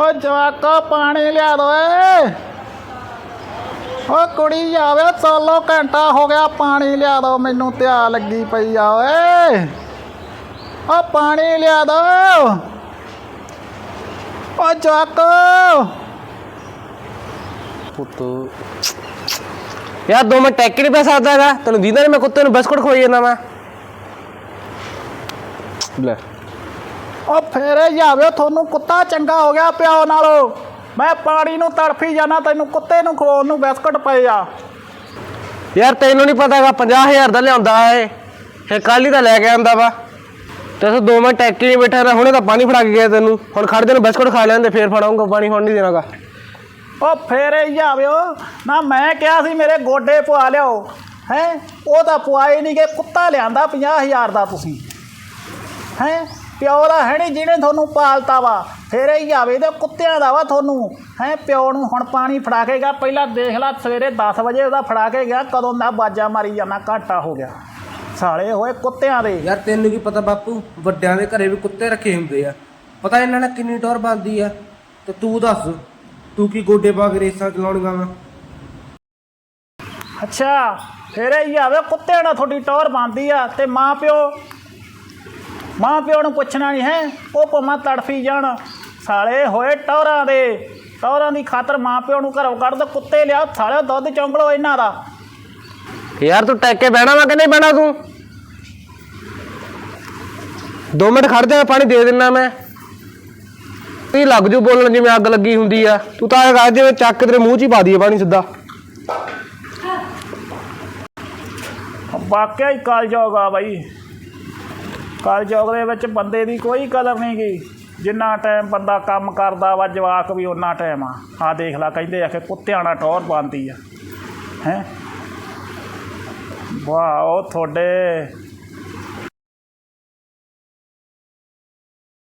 ਓ ਜਵਾਕੋ ਪਾਣੀ ਲਿਆ ਦੋ ਏ। ਓ ਕੁੜੀ ਆਵੇ ਸੋਲੋ ਘੰਟਾ ਹੋ ਗਿਆ ਪਾਣੀ ਲਿਆ ਦੋ ਮੈਨੂੰ ਤਿਆ ਲੱਗੀ ਪਈ ਆ ਓਏ। ਓ ਪਾਣੀ ਲਿਆ ਦੋ ਓ ਜਵਾਕੋ। ਪੁੱਤ। ਯਾਰ ਦੋ ਮਿੰਟ ਟੈਕ ਨਹੀਂ ਪੈ ਸਕਦਾ ਹੈਗਾ। ਤੈਨੂੰ ਦੀਦਾ ਨਹੀਂ ਮੈਂ ਕੁੱਤੇ ਨੂੰ ਬਿਸਕੁਟ ਖਵਾਈ ਜਾਂਦਾ ਮੈਂ ਲੈ। ਓ ਫੇਰੇ ਜਾਵੇ ਤੁਹਾਨੂੰ ਕੁੱਤਾ ਚੰਗਾ ਹੋ ਗਿਆ ਪਿਓ ਨਾਲੋਂ। ਮੈਂ ਪਾਣੀ ਨੂੰ ਤੜਫੀ ਜਾਣਾ ਤੈਨੂੰ ਕੁੱਤੇ ਨੂੰ ਖਵਾਉਣ ਨੂੰ ਬਿਸਕੁਟ ਪਏ ਆ। ਯਾਰ ਤੈਨੂੰ ਨਹੀਂ ਪਤਾ ਹੈਗਾ 50000 ਦਾ ਲਿਆਉਂਦਾ ਏ ਇਹ। ਕੱਲ ਹੀ ਤਾਂ ਲੈ ਕੇ ਆਂਦਾ ਵਾ। ਤੇ ਤੂੰ ਦੋ ਮਿੰਟ ਟੈਕ ਨਹੀਂ ਬੈਠਾ ਰਿਹਾ ਹੁਣੇ ਤਾਂ ਪਾਣੀ ਫੜਾ ਕੇ ਗਿਆ ਤੈਨੂੰ। ਹੁਣ ਖੜ ਜਾ ਨੂੰ ਬਿਸਕੁਟ ਖਾ ਲੈਂਦੇ ਫੇਰ ਫੜਾਉਂਗਾ ਪਾਣੀ ਹੁਣ ਨਹੀਂ ਦੇਣਾਗਾ। ਓ ਫੇਰੇ ਜਾਵਿਓ ਨਾ ਮੈਂ ਕਿਹਾ ਸੀ ਮੇਰੇ ਗੋਡੇ ਪਵਾ ਲਿਓ ਹੈ? ਉਹ ਤਾਂ ਪਵਾਏ ਨਹੀਂ ਕਿ ਕੁੱਤਾ ਲਿਆਂਦਾ 50000 ਦਾ ਤੁਸੀਂ। ਹੈ? ਪਿਓ ਦਾ ਹੈ ਨਹੀਂ ਜਿਹਨੇ ਤੁਹਾਨੂੰ ਪਾਲਤਾ ਵਾ ਫੇਰੇ ਹੀ ਜਾਵੇ ਤੇ ਕੁੱਤਿਆਂ ਦਾ ਵਾ ਤੁਹਾਨੂੰ। ਹੈ ਪਿਓ ਨੂੰ ਹੁਣ ਪਾਣੀ ਫੜਾ ਕੇ ਗਿਆ ਪਹਿਲਾਂ ਦੇਖ ਲੈ ਸਵੇਰੇ 10 ਵਜੇ ਉਹਦਾ ਫੜਾ ਕੇ ਗਿਆ ਕਦੋਂ ਦਾ ਬਾਜਾ ਮਾਰੀ ਜਾਂਦਾ ਘਾਟਾ ਹੋ ਗਿਆ। ਸਾਲੇ ਹੋਏ ਕੁੱਤਿਆਂ ਦੇ। ਯਾਰ ਤੈਨੂੰ ਕੀ ਪਤਾ ਬਾਪੂ ਵੱਡਿਆਂ ਦੇ ਘਰੇ ਵੀ ਕੁੱਤੇ ਰੱਖੇ ਹੁੰਦੇ ਆ। ਪਤਾ ਇਹਨਾਂ ਨਾਲ ਕਿੰਨੀ ਟੌਰ ਬਣਦੀ ਆ? ਤੇ ਤੂੰ ਦੱਸ ਤੂੰ ਕੀ ਗੋਡੇ ਪਾ ਕੇ ਰੇਸਾਂ ਚਲਾਉਣੀਆਂ ਵਾ? ਅੱਛਾ ਫੇਰੇ ਹੀ ਆਵੇ ਕੁੱਤਿਆਂ ਨਾਲ ਤੁਹਾਡੀ ਟੌਰ ਬੰਦੀ ਆ ਤੇ ਮਾਂ ਪਿਓ ਮਾਂ ਪਿਓ ਨੂੰ ਪੁੱਛਣਾ ਨਹੀਂ ਹੈ ਉਹ ਭਮਾ ਤੜਫੀ ਜਾਣ। ਸਾਲੇ ਹੋਏ ਟੌਰਾਂ ਦੇ। ਟੌਰਾਂ ਦੀ ਖਾਤਰ ਮਾਂ ਪਿਓ ਨੂੰ ਘਰੋਂ ਕੱਢ ਦੋ ਕੁੱਤੇ ਲਿਆ ਸਾਲੇ ਦੁੱਧ ਚੌਂਕਲੋ ਇਹਨਾਂ ਦਾ। ਯਾਰ ਤੂੰ ਟੈਕ ਕੇ ਬਹਿਣਾ ਵਾ ਕਿ ਨਹੀਂ ਬਹਿਣਾ ਤੂੰ? ਦੋ ਮਿੰਟ ਖੜ ਜਾ ਪਾਣੀ ਦੇ ਦਿੰਨਾ ਮੈਂ। ਇਹ ਲੱਗ ਜੂ ਬੋਲਣ ਜਿਵੇਂ ਅੱਗ ਲੱਗੀ ਹੁੰਦੀ ਆ। ਤੂੰ ਤਾਂ ਇਹ ਕਰ ਜਿਵੇਂ ਚੱਕ ਕੇ ਤੇਰੇ ਮੂੰਹ 'ਚ ਹੀ ਪਾ ਦਈਏ ਪਾਣੀ ਸਿੱਧਾ। ਵਾਕਿਆ ਹੀ ਕਲਯੁਗ ਆ ਬਾਈ। ਕਲਯੁਗ ਦੇ ਵਿੱਚ ਬੰਦੇ ਦੀ ਕੋਈ ਕਦਰ ਨਹੀਂ ਗਈ ਜਿੰਨਾ ਟਾਈਮ ਬੰਦਾ ਕੰਮ ਕਰਦਾ ਵਾ, ਜਵਾਕ ਵੀ ਉਹਨਾਂ ਟਾਈਮ ਆ। ਆ ਦੇਖ ਲੈ, ਕਹਿੰਦੇ ਆ ਕਿ ਕੁੱਤਿਆਂ ਨਾਲ ਟੌਰ ਬੰਦੀ ਆ। ਹੈ? ਵਾਹ, ਉਹ ਤੁਹਾਡੇ